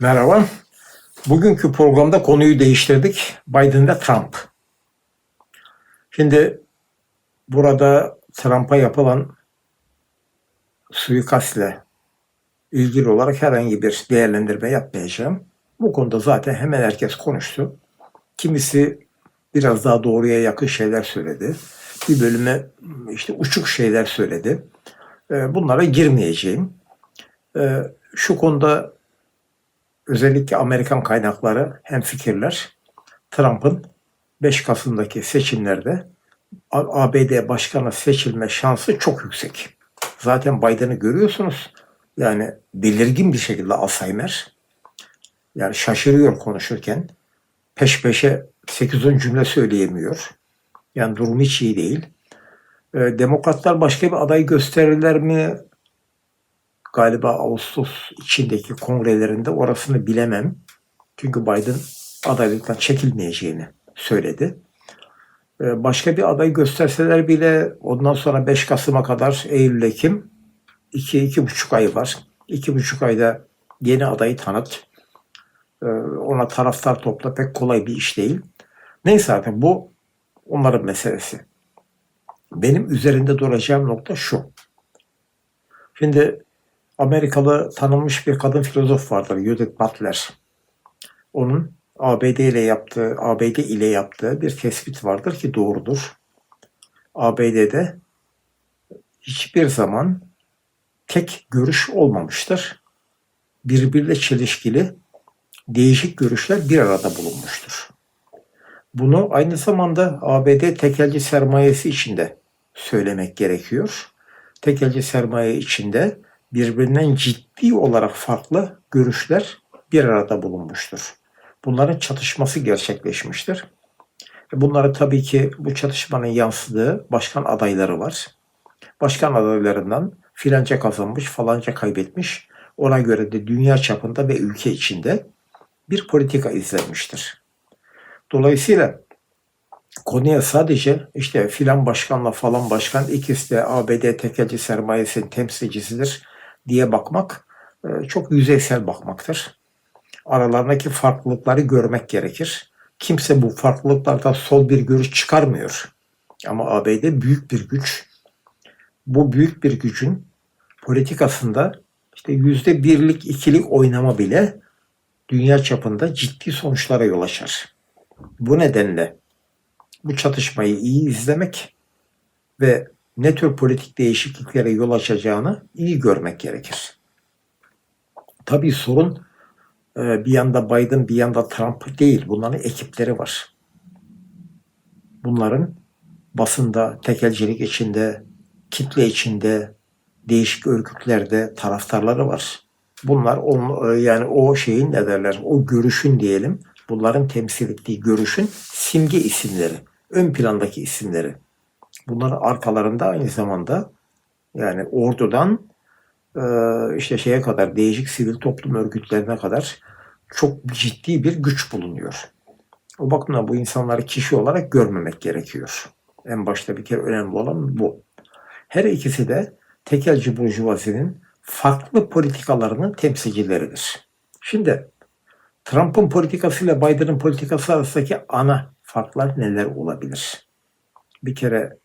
Merhaba. Bugünkü programda konuyu değiştirdik. Biden ve Trump. Şimdi burada Trump'a yapılan suikastle ilgili olarak herhangi bir değerlendirme yapmayacağım. Bu konuda zaten hemen herkes konuştu. Kimisi biraz daha doğruya yakın şeyler söyledi. Bir bölüme işte uçuk şeyler söyledi. Ee, Bunlara girmeyeceğim. Ee, Şu konuda özellikle Amerikan kaynakları hem fikirler Trump'ın 5 Kasım'daki seçimlerde ABD başkanı seçilme şansı çok yüksek. Zaten Biden'ı görüyorsunuz. Yani belirgin bir şekilde Alzheimer. Yani şaşırıyor konuşurken. Peş peşe 8-10 cümle söyleyemiyor. Yani durum hiç iyi değil. Ee, Demokratlar başka bir aday gösterirler mi? Galiba Ağustos içindeki kongrelerinde orasını bilemem. Çünkü Biden adaylıktan çekilmeyeceğini söyledi. Ee, Başka bir aday gösterseler bile ondan sonra 5 Kasım'a kadar Eylül-Ekim 2-2,5 ay var. 2,5 ayda yeni adayı tanıt. Ee, Ona taraftar topla pek kolay bir iş değil. Neyse artık bu onların meselesi. Benim üzerinde duracağım nokta şu. Şimdi Amerikalı tanınmış bir kadın filozof vardır Judith Butler. Onun ABD ile yaptığı, ABD ile yaptığı bir tespit vardır ki doğrudur. ABD'de hiçbir zaman tek görüş olmamıştır. Birbiriyle çelişkili değişik görüşler bir arada bulunmuştur. Bunu aynı zamanda ABD tekelci sermayesi içinde söylemek gerekiyor. Tekelci sermaye içinde birbirinden ciddi olarak farklı görüşler bir arada bulunmuştur. Bunların çatışması gerçekleşmiştir. Bunları tabii ki bu çatışmanın yansıdığı başkan adayları var. Başkan adaylarından filanca kazanmış, falanca kaybetmiş. Ona göre de dünya çapında ve ülke içinde bir politika izlenmiştir. Dolayısıyla konuya sadece işte filan başkanla falan başkan ikisi de ABD tekelci sermayesinin temsilcisidir diye bakmak e, çok yüzeysel bakmaktır. Aralarındaki farklılıkları görmek gerekir. Kimse bu farklılıklardan sol bir görüş çıkarmıyor. Ama ABD büyük bir güç. Bu büyük bir gücün politikasında işte yüzde birlik, ikilik oynama bile dünya çapında ciddi sonuçlara yol açar. Bu nedenle bu çatışmayı iyi izlemek ve ne tür politik değişikliklere yol açacağını iyi görmek gerekir. Tabii sorun e, bir yanda Biden bir yanda Trump değil. Bunların ekipleri var. Bunların basında, tekelcilik içinde, kitle içinde, değişik örgütlerde taraftarları var. Bunlar on, e, yani o şeyin ne derler, o görüşün diyelim, bunların temsil ettiği görüşün simge isimleri, ön plandaki isimleri. Bunların arkalarında aynı zamanda yani ordudan e, işte şeye kadar değişik sivil toplum örgütlerine kadar çok ciddi bir güç bulunuyor. O bakımdan bu insanları kişi olarak görmemek gerekiyor. En başta bir kere önemli olan bu. Her ikisi de tekelci burjuvazinin farklı politikalarının temsilcileridir. Şimdi Trump'ın politikasıyla Biden'ın politikası arasındaki ana farklar neler olabilir? Bir kere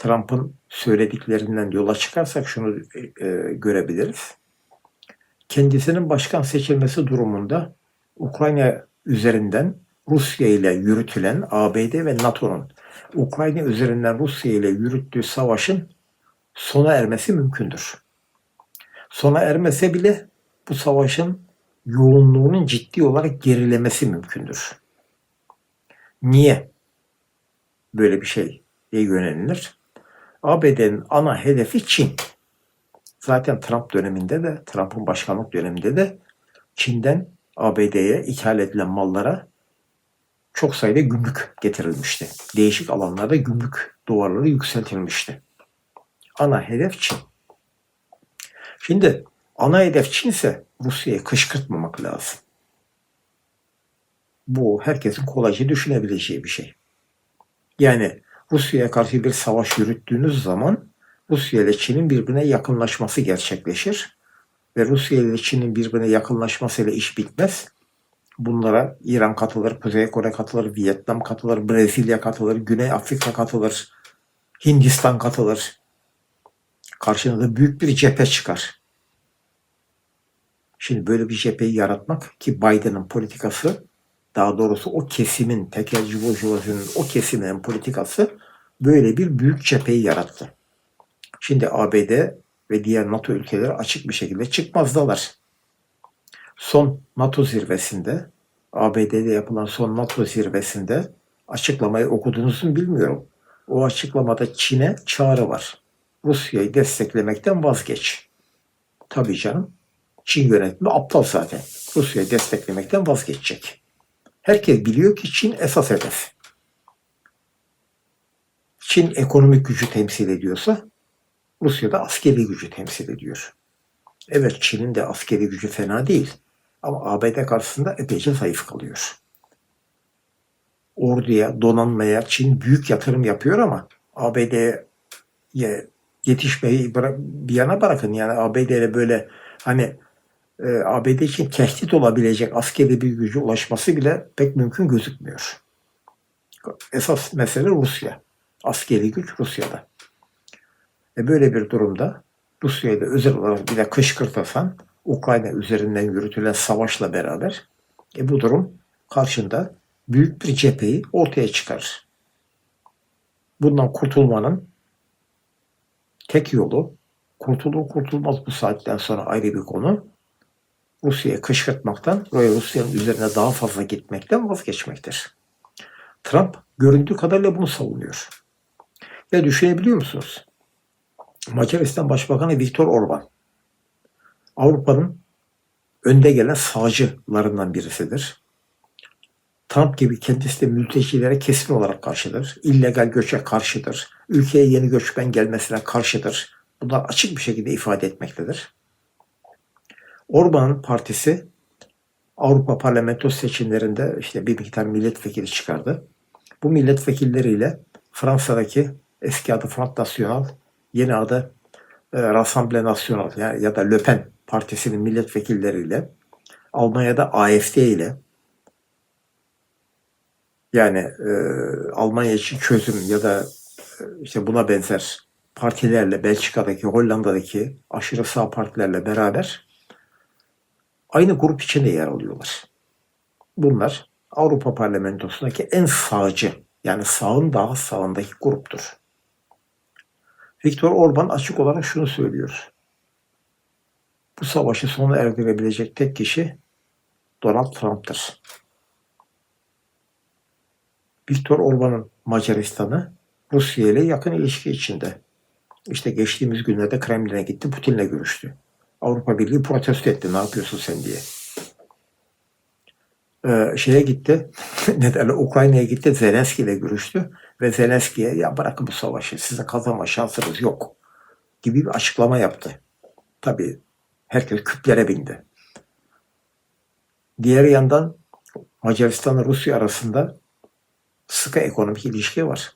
Trump'ın söylediklerinden yola çıkarsak şunu e, görebiliriz. Kendisinin başkan seçilmesi durumunda Ukrayna üzerinden Rusya ile yürütülen ABD ve NATO'nun Ukrayna üzerinden Rusya ile yürüttüğü savaşın sona ermesi mümkündür. Sona ermese bile bu savaşın yoğunluğunun ciddi olarak gerilemesi mümkündür. Niye böyle bir şeye yönelilir? ABD'nin ana hedefi Çin. Zaten Trump döneminde de, Trump'ın başkanlık döneminde de Çin'den ABD'ye ithal edilen mallara çok sayıda gümrük getirilmişti. Değişik alanlarda gümrük duvarları yükseltilmişti. Ana hedef Çin. Şimdi ana hedef Çin ise Rusya'yı kışkırtmamak lazım. Bu herkesin kolayca düşünebileceği bir şey. Yani Rusya'ya karşı bir savaş yürüttüğünüz zaman Rusya ile Çin'in birbirine yakınlaşması gerçekleşir. ve Rusya ile Çin'in birbirine yakınlaşmasıyla iş bitmez. Bunlara İran katılır, Kuzey Kore katılır, Vietnam katılır, Brezilya katılır, Güney Afrika katılır, Hindistan katılır. Karşına da büyük bir cephe çıkar. Şimdi böyle bir cepheyi yaratmak ki Biden'ın politikası daha doğrusu o kesimin, tekelci burjuvazinin o kesiminin politikası böyle bir büyük cepheyi yarattı. Şimdi ABD ve diğer NATO ülkeleri açık bir şekilde çıkmazdalar. Son NATO zirvesinde, ABD'de yapılan son NATO zirvesinde açıklamayı okudunuz mu bilmiyorum. O açıklamada Çin'e çağrı var. Rusya'yı desteklemekten vazgeç. Tabii canım. Çin yönetimi aptal zaten. Rusya'yı desteklemekten vazgeçecek. Herkes biliyor ki Çin esas hedef. Çin ekonomik gücü temsil ediyorsa Rusya da askeri gücü temsil ediyor. Evet Çin'in de askeri gücü fena değil. Ama ABD karşısında epeyce zayıf kalıyor. Orduya, donanmaya Çin büyük yatırım yapıyor ama ABD'ye yetişmeyi bir yana bırakın. Yani ABD ile böyle hani e, ABD için tehdit olabilecek askeri bir gücü ulaşması bile pek mümkün gözükmüyor. Esas mesele Rusya. Askeri güç Rusya'da. Ve böyle bir durumda Rusya'yı özel olarak bir de kışkırtasan Ukrayna üzerinden yürütülen savaşla beraber e bu durum karşında büyük bir cepheyi ortaya çıkarır. Bundan kurtulmanın tek yolu kurtulur kurtulmaz bu saatten sonra ayrı bir konu. Rusya'yı kışkırtmaktan ve Rusya'nın üzerine daha fazla gitmekten vazgeçmektir. Trump göründüğü kadarıyla bunu savunuyor. Ya düşünebiliyor musunuz? Macaristan Başbakanı Viktor Orban. Avrupa'nın önde gelen sağcılarından birisidir. Trump gibi kendisi de mültecilere kesin olarak karşıdır. İllegal göçe karşıdır. Ülkeye yeni göçmen gelmesine karşıdır. Bunlar açık bir şekilde ifade etmektedir. Orban'ın partisi Avrupa Parlamento seçimlerinde işte bir miktar milletvekili çıkardı. Bu milletvekilleriyle Fransa'daki eski adı Front National, yeni adı e, Rassemble National yani, ya da Le Pen partisinin milletvekilleriyle Almanya'da AFD ile yani e, Almanya için çözüm ya da e, işte buna benzer partilerle Belçika'daki, Hollanda'daki aşırı sağ partilerle beraber aynı grup içinde yer alıyorlar. Bunlar Avrupa Parlamentosu'ndaki en sağcı yani sağın daha sağındaki gruptur. Viktor Orban açık olarak şunu söylüyor. Bu savaşı sona erdirebilecek tek kişi Donald Trump'tır. Viktor Orban'ın Macaristan'ı Rusya ile yakın ilişki içinde. İşte geçtiğimiz günlerde Kremlin'e gitti, Putin'le görüştü. Avrupa Birliği protesto etti, ne yapıyorsun sen diye. Ee, şeye gitti, ne Ukrayna'ya gitti, Zelenski ile görüştü ve Zelenski'ye ya bırakın bu savaşı, size kazanma şansınız yok gibi bir açıklama yaptı. Tabii herkes küplere bindi. Diğer yandan Macaristan Rusya arasında sıkı ekonomik ilişki var.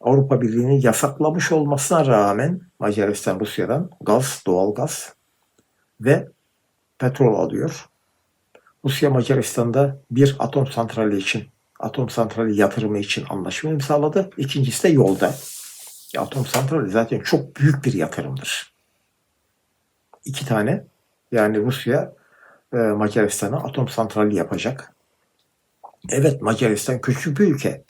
Avrupa Birliği'nin yasaklamış olmasına rağmen Macaristan Rusya'dan gaz, doğal gaz ve petrol alıyor. Rusya Macaristan'da bir atom santrali için, atom santrali yatırımı için anlaşma imzaladı. İkincisi de yolda. Atom santrali zaten çok büyük bir yatırımdır. İki tane yani Rusya e, Macaristan'a atom santrali yapacak. Evet Macaristan küçük bir ülke.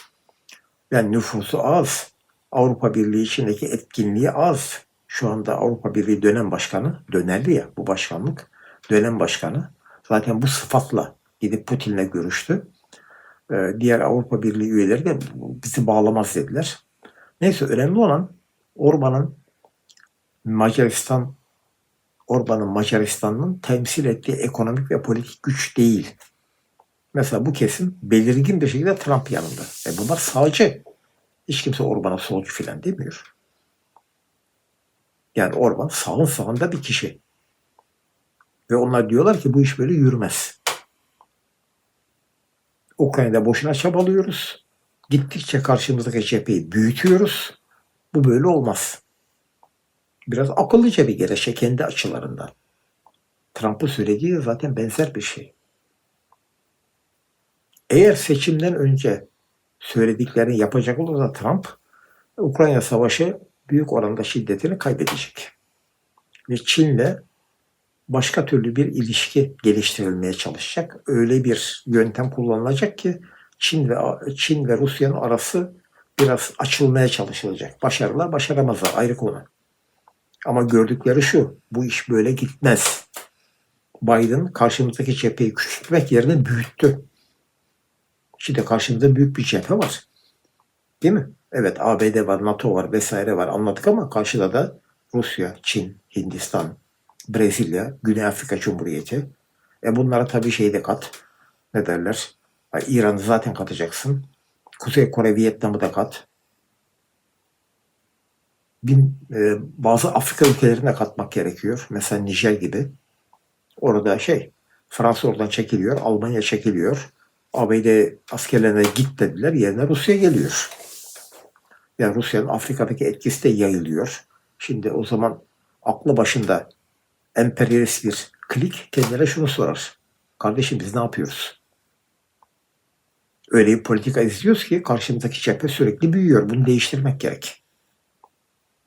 Yani nüfusu az. Avrupa Birliği içindeki etkinliği az. Şu anda Avrupa Birliği dönem başkanı, dönerli ya bu başkanlık, dönem başkanı zaten bu sıfatla gidip Putin'le görüştü. Ee, diğer Avrupa Birliği üyeleri de bizi bağlamaz dediler. Neyse önemli olan Orban'ın Macaristan Orban'ın Macaristan'ın temsil ettiği ekonomik ve politik güç değil. Mesela bu kesim belirgin bir şekilde Trump yanında. E bunlar sağcı. Hiç kimse Orban'a solcu filan demiyor. Yani Orban sağın sağında bir kişi. Ve onlar diyorlar ki bu iş böyle yürümez. Ukrayna'da boşuna çabalıyoruz. Gittikçe karşımızdaki cepheyi büyütüyoruz. Bu böyle olmaz. Biraz akıllıca bir gerekçe kendi açılarından. Trump'ın söylediği zaten benzer bir şey. Eğer seçimden önce söylediklerini yapacak olursa Trump, Ukrayna Savaşı büyük oranda şiddetini kaybedecek. Ve Çin'le başka türlü bir ilişki geliştirilmeye çalışacak. Öyle bir yöntem kullanılacak ki Çin ve Çin ve Rusya'nın arası biraz açılmaya çalışılacak. Başarılar başaramazlar ayrı konu. Ama gördükleri şu, bu iş böyle gitmez. Biden karşımızdaki cepheyi küçültmek yerine büyüttü. Şimdi karşımızda büyük bir cephe var. Değil mi? Evet ABD var, NATO var vesaire var anladık ama karşıda da Rusya, Çin, Hindistan, Brezilya, Güney Afrika Cumhuriyeti. E bunlara tabii şey de kat. Ne derler? İran'ı zaten katacaksın. Kuzey Kore, Vietnam'ı da kat. Bin, e, bazı Afrika ülkelerini de katmak gerekiyor. Mesela Nijer gibi. Orada şey, Fransa oradan çekiliyor, Almanya çekiliyor. ABD askerlerine git dediler, yerine Rusya geliyor. Yani Rusya'nın Afrika'daki etkisi de yayılıyor. Şimdi o zaman aklı başında emperyalist bir klik kendine şunu sorar. Kardeşim biz ne yapıyoruz? Öyle bir politika izliyoruz ki karşımızdaki cephe sürekli büyüyor. Bunu değiştirmek gerek.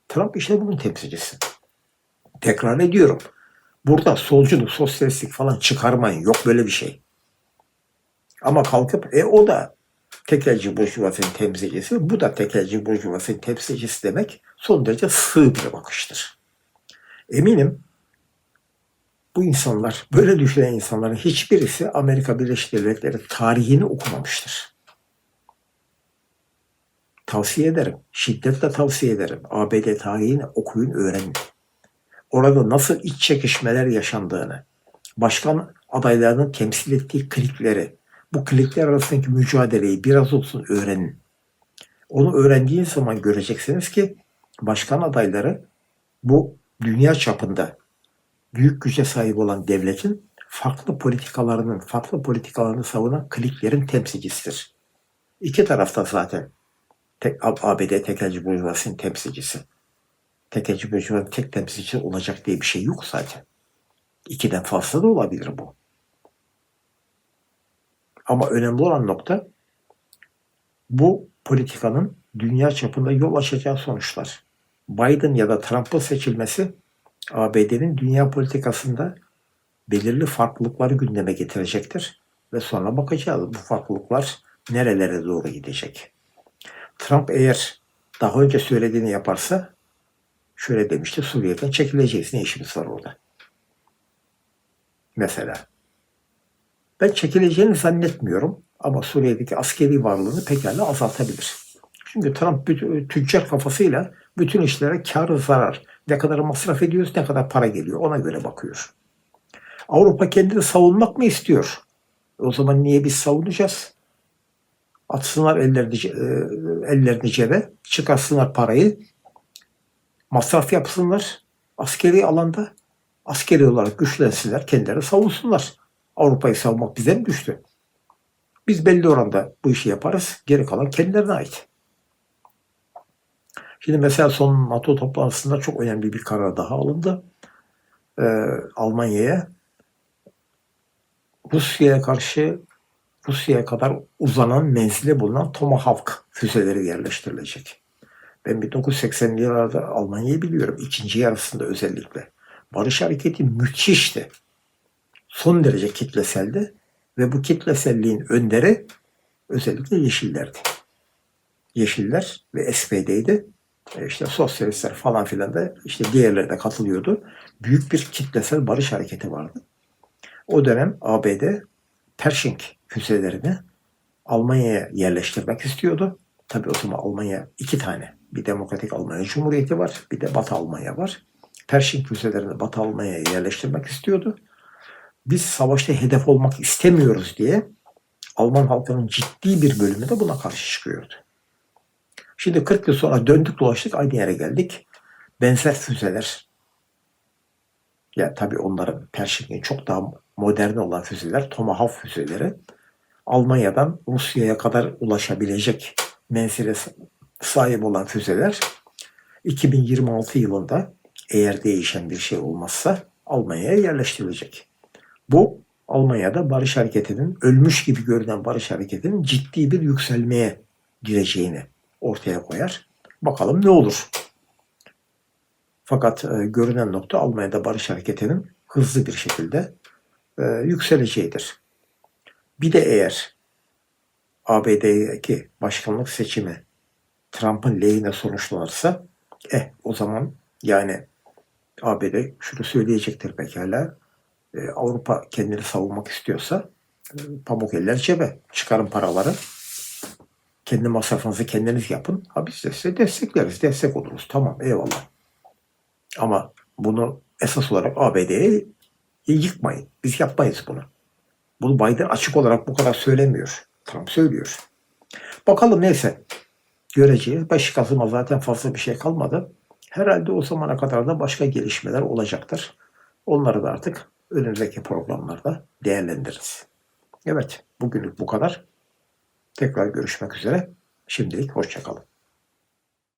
Trump işte bunun temsilcisi. Tekrar ediyorum. Burada solculuk, sosyalistlik falan çıkarmayın. Yok böyle bir şey. Ama kalkıp e o da tekelci burjuvasının temsilcisi, bu da tekelci burjuvasının temsilcisi demek son derece sığ bir bakıştır. Eminim bu insanlar, böyle düşünen insanların hiçbirisi Amerika Birleşik Devletleri tarihini okumamıştır. Tavsiye ederim, şiddetle tavsiye ederim. ABD tarihini okuyun, öğrenin. Orada nasıl iç çekişmeler yaşandığını, başkan adaylarının temsil ettiği klikleri, bu klikler arasındaki mücadeleyi biraz olsun öğrenin. Onu öğrendiğiniz zaman göreceksiniz ki başkan adayları bu dünya çapında büyük güce sahip olan devletin farklı politikalarının, farklı politikalarını savunan kliklerin temsilcisidir. İki tarafta zaten tek, ABD tekelci burjuvasının temsilcisi. Tekelci burjuvanın tek temsilcisi olacak diye bir şey yok zaten. İkiden fazla da olabilir bu. Ama önemli olan nokta bu politikanın dünya çapında yol açacağı sonuçlar. Biden ya da Trump'ın seçilmesi ABD'nin dünya politikasında belirli farklılıkları gündeme getirecektir. Ve sonra bakacağız bu farklılıklar nerelere doğru gidecek. Trump eğer daha önce söylediğini yaparsa şöyle demişti Suriye'den çekileceğiz. Ne işimiz var orada? Mesela. Ben çekileceğini zannetmiyorum ama Suriye'deki askeri varlığını pekala azaltabilir. Çünkü Trump bütün, tüccar kafasıyla bütün işlere kar zarar, ne kadar masraf ediyoruz, ne kadar para geliyor ona göre bakıyor. Avrupa kendini savunmak mı istiyor? O zaman niye biz savunacağız? Atsınlar ellerini, e, ellerini cebe, çıkarsınlar parayı, masraf yapsınlar askeri alanda, askeri olarak güçlensinler, kendileri savunsunlar. Avrupa'yı savunmak bize mi düştü? Biz belli oranda bu işi yaparız. Geri kalan kendilerine ait. Şimdi mesela son NATO toplantısında çok önemli bir karar daha alındı. Ee, Almanya'ya Rusya'ya karşı Rusya'ya kadar uzanan menzili bulunan Tomahawk füzeleri yerleştirilecek. Ben 1980'li yıllarda Almanya'yı biliyorum. ikinci yarısında özellikle. Barış hareketi müthişti son derece kitleseldi ve bu kitleselliğin önderi özellikle Yeşillerdi. Yeşiller ve SPD'ydi. E işte sosyalistler falan filan da işte diğerleri de katılıyordu. Büyük bir kitlesel barış hareketi vardı. O dönem ABD Pershing füzelerini Almanya'ya yerleştirmek istiyordu. Tabii o zaman Almanya iki tane. Bir Demokratik Almanya Cumhuriyeti var, bir de Batı Almanya var. Pershing füzelerini Batı Almanya'ya yerleştirmek istiyordu biz savaşta hedef olmak istemiyoruz diye Alman halkının ciddi bir bölümü de buna karşı çıkıyordu. Şimdi 40 yıl sonra döndük dolaştık aynı yere geldik. Benzer füzeler ya yani tabii onların Pershing'in çok daha modern olan füzeler, Tomahawk füzeleri Almanya'dan Rusya'ya kadar ulaşabilecek menzile sahip olan füzeler 2026 yılında eğer değişen bir şey olmazsa Almanya'ya yerleştirilecek. Bu Almanya'da barış hareketinin ölmüş gibi görünen barış hareketinin ciddi bir yükselmeye gireceğini ortaya koyar. Bakalım ne olur. Fakat e, görünen nokta Almanya'da barış hareketinin hızlı bir şekilde e, yükseleceğidir. Bir de eğer ABD'deki başkanlık seçimi Trump'ın lehine sonuçlanırsa eh o zaman yani ABD şunu söyleyecektir pekala e, Avrupa kendini savunmak istiyorsa e, pamuk eller cebe çıkarın paraları kendi masrafınızı kendiniz yapın. Ha biz de size destekleriz, destek oluruz. Tamam eyvallah. Ama bunu esas olarak ABD'ye yıkmayın. Biz yapmayız bunu. Bunu Biden açık olarak bu kadar söylemiyor. Trump söylüyor. Bakalım neyse. Göreceğiz. Beş Kasım'a zaten fazla bir şey kalmadı. Herhalde o zamana kadar da başka gelişmeler olacaktır. Onları da artık önümüzdeki programlarda değerlendiririz. Evet, bugünlük bu kadar. Tekrar görüşmek üzere. Şimdilik hoşçakalın.